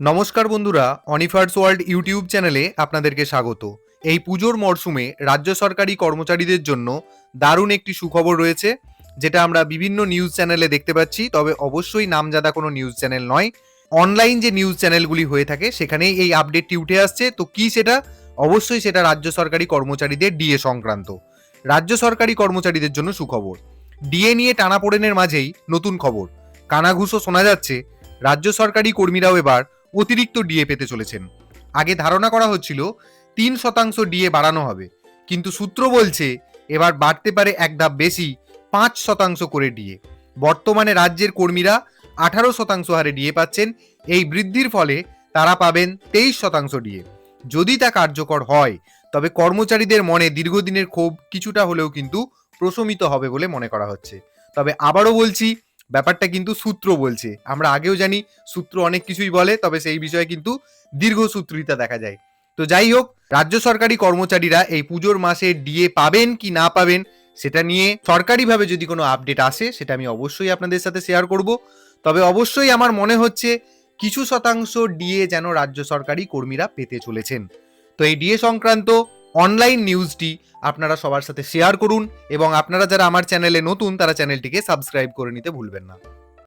নমস্কার বন্ধুরা অনিফার্স world YouTube চ্যানেলে আপনাদেরকে স্বাগত। এই পুজোর মরশুমে রাজ্য সরকারি কর্মচারীদের জন্য দারুণ একটি সুখবর রয়েছে, যেটা আমরা বিভিন্ন নিউজ চ্যানেলে দেখতে পাচ্ছি, তবে অবশ্যই নামজাদা কোনো নিউজ চ্যানেল নয়। অনলাইন যে নিউজ চ্যানেলগুলি হয়ে থাকে, সেখানেই এই আপডেটটি উঠে আসছে। তো কি সেটা? অবশ্যই সেটা রাজ্য সরকারি কর্মচারীদের ডিএ সংক্রান্ত। রাজ্য সরকারি কর্মচারীদের জন্য সুখবর। ডিএ নিয়ে টানাপোড়েনের মাঝেই নতুন খবর। কানাঘুষো শোনা যাচ্ছে, রাজ্য সরকারি কর্মীরাও এবার অতিরিক্ত ডিএ পেতে চলেছেন। আগে ধারণা করা হচ্ছিল, তিন শতাংশ ডিএ বাড়ানো হবে। কিন্তু সূত্র বলছে, এবার বাড়তে পারে এক ধাপ বেশি, পাঁচ শতাংশ করে ডিএ বর্তমানে রাজ্যের কর্মীরা আঠারো শতাংশ হারে ডিএ পাচ্ছেন, এই বৃদ্ধির ফলে তারা পাবেন তেইশ শতাংশ ডিএ যদি তা কার্যকর হয়, তবে কর্মচারীদের মনে দীর্ঘদিনের ক্ষোভ কিছুটা হলেও কিন্তু প্রশমিত হবে বলে মনে করা হচ্ছে। তবে আবারও বলছি ব্যাপারটা কিন্তু সূত্র বলছে। আমরা আগেও জানি সূত্র অনেক কিছুই বলে, তবে সেই বিষয়ে কিন্তু দীর্ঘ দীর্ঘসূত্রিতা দেখা যায়। তো যাই হোক, রাজ্য সরকারি কর্মচারীরা এই পুজোর মাসে ডিএ পাবেন কি না পাবেন, সেটা নিয়ে সরকারিভাবে যদি কোনো আপডেট আসে, সেটা আমি অবশ্যই আপনাদের সাথে শেয়ার করব। তবে অবশ্যই আমার মনে হচ্ছে কিছু শতাংশ ডিএ যেন রাজ্য সরকারি কর্মীরা পেতে চলেছেন। তো এই ডিএ সংক্রান্ত অনলাইন নিউজটি আপনারা সবার সাথে শেয়ার করুন এবং আপনারা যারা আমার চ্যানেলে নতুন, তারা চ্যানেলটিকে সাবস্ক্রাইব করে নিতে ভুলবেন না।